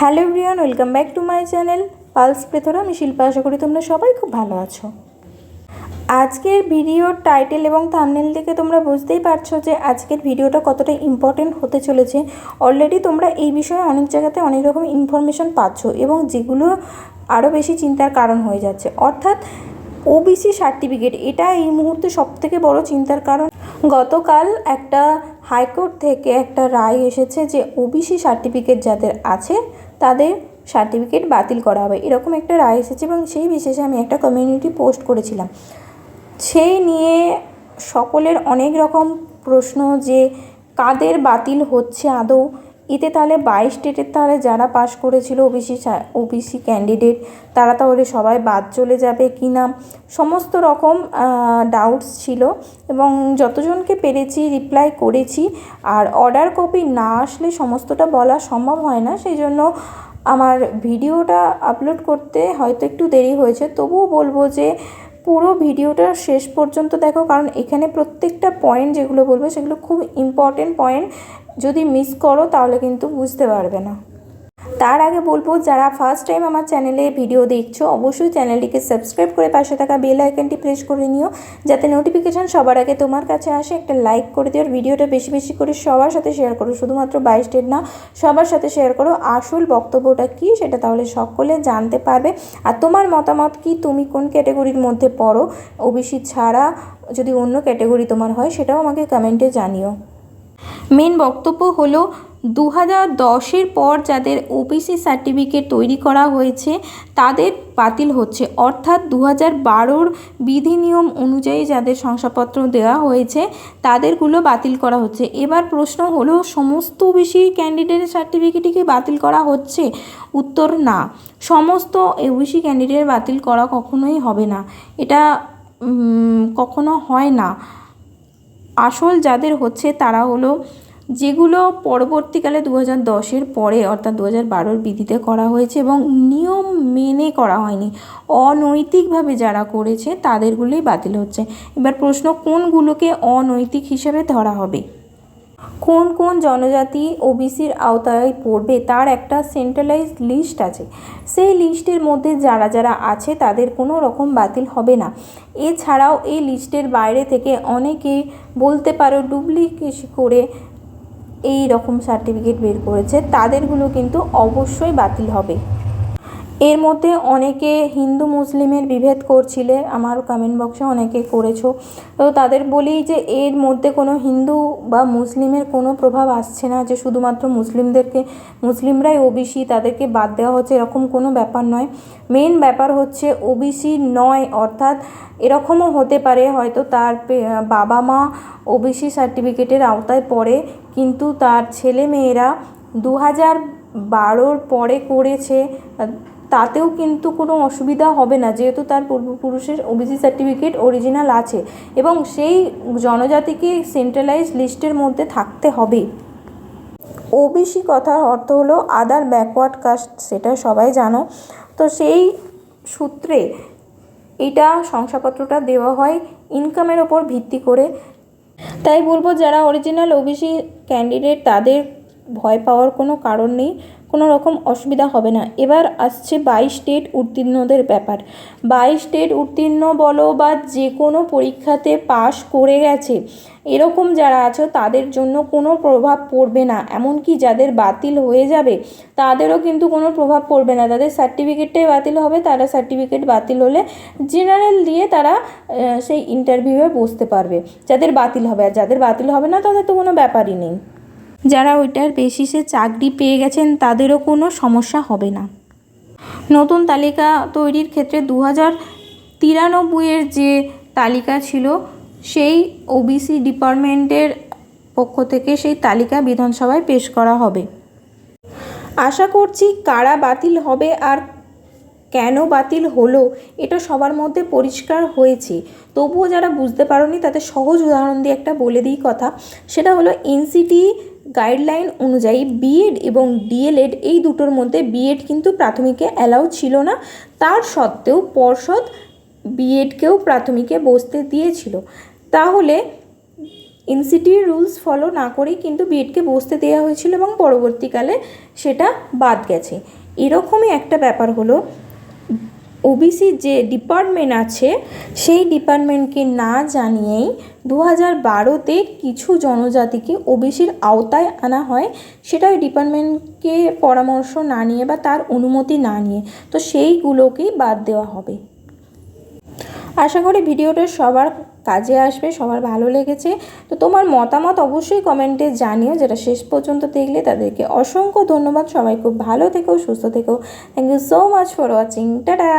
Hello everyone, welcome back to my channel pulse প্রেথরা আমি শিল্পা, আশা করি তোমরা সবাই খুব ভালো আছো। আজকের ভিডিওর টাইটেল এবং থামনেল থেকে তোমরা বুঝতেই পারছ যে আজকের ভিডিওটা কতটা ইম্পর্টেন্ট হতে চলেছে। অলরেডি তোমরা এই বিষয়ে অনেক জায়গাতে অনেক রকম ইনফরমেশন পাচ্ছ এবং যেগুলো আরও বেশি চিন্তার কারণ হয়ে যাচ্ছে। অর্থাৎ ওবিসি সার্টিফিকেট এটা এই মুহূর্তে সবথেকে বড় চিন্তার কারণ। গতকাল একটা হাইকোর্ট থেকে একটা রায় এসেছে যে ওবিসি সার্টিফিকেট যাদের আছে তাদের সার্টিফিকেট বাতিল করা হবে। এরকম একটা রায় এসেছে এবং সেই বিশেষে আমি একটা কমিউনিটি পোস্ট করেছিলাম। সেই নিয়ে সকলের অনেক রকম প্রশ্ন যে, কাদের বাতিল হচ্ছে আদৌ? এতে তাহলে বাইশ স্টেটের তাহলে যারা পাশ করেছিল ওবিসি ওবিসি ক্যান্ডিডেট, তারা তাহলে সবাই বাদ চলে যাবে কি না? সমস্ত রকম ডাউটস ছিল এবং যতজনকে পেরেছি রিপ্লাই করেছি, আর অর্ডার কপি না আসলে সমস্তটা বলা সম্ভব হয় না সেই জন্য আমার ভিডিওটা আপলোড করতে হয়তো একটু দেরি হয়েছে। তবুও বলব যে পুরো ভিডিওটা শেষ পর্যন্ত দেখো, কারণ এখানে প্রত্যেকটা পয়েন্ট যেগুলো বলব সেগুলো খুব ইম্পর্টেন্ট পয়েন্ট যদি মিস করো তাহলে কিন্তু বুঝতে পারবে না। তার আগে বলব, যারা ফার্স্ট টাইম আমার চ্যানেলে ভিডিও দেখছ, অবশ্যই চ্যানেলটিকে সাবস্ক্রাইব করে পাশে থাকা বেল আইকনটি প্রেস করে নিও, যাতে নোটিফিকেশান সবার আগে তোমার কাছে আসে, একটা লাইক করে দিও, আর ভিডিওটা বেশি বেশি করে সবার সাথে শেয়ার করো। শুধুমাত্র বাইশ ডেট না, সবার সাথে শেয়ার করো, আসল বক্তব্যটা কী সেটা তাহলে সকলে জানতে পারবে। আর তোমার মতামত কি, তুমি কোন ক্যাটাগরির মধ্যে পড়ো? ওবিসি ছাড়া যদি অন্য ক্যাটাগরি তোমার হয়, সেটাও আমাকে কমেন্টে জানিও। মেন বক্তব্য হলো দু হাজার দশের পর যাদের ওবিসি সার্টিফিকেট তৈরি করা হয়েছে, তাদের বাতিল হচ্ছে। অর্থাৎ দু হাজার বারোর বিধি নিয়ম অনুযায়ী যাদের শংসাপত্র দেওয়া হয়েছে, তাদেরগুলো বাতিল করা হচ্ছে। এবার প্রশ্ন হলো, সমস্ত ওবিসি ক্যান্ডিডেটের সার্টিফিকেটই কি বাতিল করা হচ্ছে? উত্তর, না। সমস্ত ওবিসি ক্যান্ডিডেট বাতিল করা কখনোই হবে না। এটা কখনো হয় না। আসল যাদের হচ্ছে, তারা হলো যেগুলো পরবর্তীকালে দু হাজার দশের পরে, অর্থাৎ দু হাজার বারোর বিধিতে করা হয়েছে এবং নিয়ম মেনে করা হয়নি। অনৈতিকভাবে যারা করেছে, তাদেরগুলোই বাতিল হচ্ছে। এবার প্রশ্ন, কোনগুলোকে অনৈতিক হিসেবে ধরা হবে? কোন কোন জনজাতি ওবিসির আওতায় পড়বে, তার একটা সেন্ট্রালাইজ লিস্ট আছে। সেই লিস্টের মধ্যে যারা যারা আছে, তাদের কোনো রকম বাতিল হবে না। এছাড়াও এই লিস্টের বাইরে থেকে অনেকে বলতে পারো ডুপ্লিকেট করে এই রকম সার্টিফিকেট বের করেছে তাদেরগুলো কিন্তু অবশ্যই বাতিল হবে। এর মধ্যে অনেকে হিন্দু মুসলিমের বিভেদ করছিলে আমার কমেন্ট বক্সে অনেকে করেছ। তো তাদের বলি যে, এর মধ্যে কোনো হিন্দু বা মুসলিমের কোনো প্রভাব আসছে না যে, শুধুমাত্র মুসলিমদেরকে, মুসলিমরাই ওবিসি তাদেরকে বাদ দেওয়া হচ্ছে, এরকম কোনো ব্যাপার নয়। মেন ব্যাপার হচ্ছে ওবিসি নয়, অর্থাৎ এরকমও হতে পারে, হয়তো তার বাবা মা ওবিসি সার্টিফিকেটের আওতায় পড়ে, কিন্তু তার ছেলে মেয়েরা দু হাজার বারোর পরে করেছে তাতেও কিন্তু কোনো অসুবিধা হবে না, যেহেতু তার পূর্বপুরুষের ওবিসি সার্টিফিকেট অরিজিনাল আছে এবং সেই জনজাতিকে সেন্ট্রালাইজ লিস্টের মধ্যে থাকতে হবে। ওবিসি কথার অর্থ হলো আদার ব্যাকওয়ার্ড কাস্ট সেটা সবাই জানো। তো সেই সূত্রে এটা শংসাপত্রটা দেওয়া হয় ইনকামের ওপর ভিত্তি করে। তাই বলব, যারা অরিজিনাল ওবিসি ক্যান্ডিডেট তাদের ভয় পাওয়ার কোনো কারণ নেই। কোনো রকম অসুবিধা হবে না। এবার আসছে বাইশ স্টেট উত্তীর্ণদের ব্যাপার। বাইশ স্টেট উত্তীর্ণ বলো বা যে কোনো পরীক্ষাতে পাশ করে গেছে, এরকম যারা আছো তাদের জন্য কোনো প্রভাব পড়বে না। এমনকি যাদের বাতিল হয়ে যাবে, তাদেরও কিন্তু কোনো প্রভাব পড়বে না। তাদের সার্টিফিকেটটাই বাতিল হবে, তারা সার্টিফিকেট বাতিল হলে জেনারেল দিয়ে তারা সেই ইন্টারভিউয়ে বসতে পারবে। যাদের বাতিল হবে, আর যাদের বাতিল হবে না তাদের তো কোনো ব্যাপারই নেই। যারা ওইটার বেসিসে চাকরি পেয়ে গেছেন, তাদেরও কোনো সমস্যা হবে না। নতুন তালিকা তৈরির ক্ষেত্রে দু হাজার তিরানব্বইয়ের যে তালিকা ছিল, সেই ওবিসি ডিপার্টমেন্টের পক্ষ থেকে সেই তালিকা বিধানসভায় পেশ করা হবে। আশা করছি কারা বাতিল হবে আর কেন বাতিল হলো, এটা সবার মধ্যে পরিষ্কার হয়েছে। তবুও যারা বুঝতে পারোনি, তাদের সহজ উদাহরণ দিয়ে একটা বলে দিই কথা। সেটা হলো এনসিটি গাইডলাইন অনুযায়ী বিএড এবং ডিএলএড এই দুটোর মধ্যে বিএড কিন্তু প্রাথমিকে অ্যালাউ ছিল না। তার সত্ত্বেও পর্ষদ বিএডকেও প্রাথমিকে বসতে দিয়েছিল। তাহলে এনসিটির রুলস ফলো না করেই কিন্তু বিএডকে বসতে দেওয়া হয়েছিল এবং পরবর্তীকালে সেটা বাদ গেছে। এরকমই একটা ব্যাপার হলো ওবিসি যে ডিপার্টমেন্ট আছে, সেই ডিপার্টমেন্টকে না জানিয়েই দু হাজার বারোতে কিছু জনজাতিকে ওবিসির আওতায় আনা হয়। সেটা ওই ডিপার্টমেন্টকে পরামর্শ না নিয়ে বা তার অনুমতি না নিয়ে, তো সেইগুলোকেই বাদ দেওয়া হবে। আশা করি ভিডিওটা সবার কাজে আসবে, সবার ভালো লেগেছে। তো তোমার মতামত অবশ্যই কমেন্টে জানিও, যেটা শেষ পর্যন্ত দেখলে তাদেরকে অসংখ্য ধন্যবাদ। সবাই খুব ভালো থেকো, সুস্থ থেকো। Thank you so much for watching tata!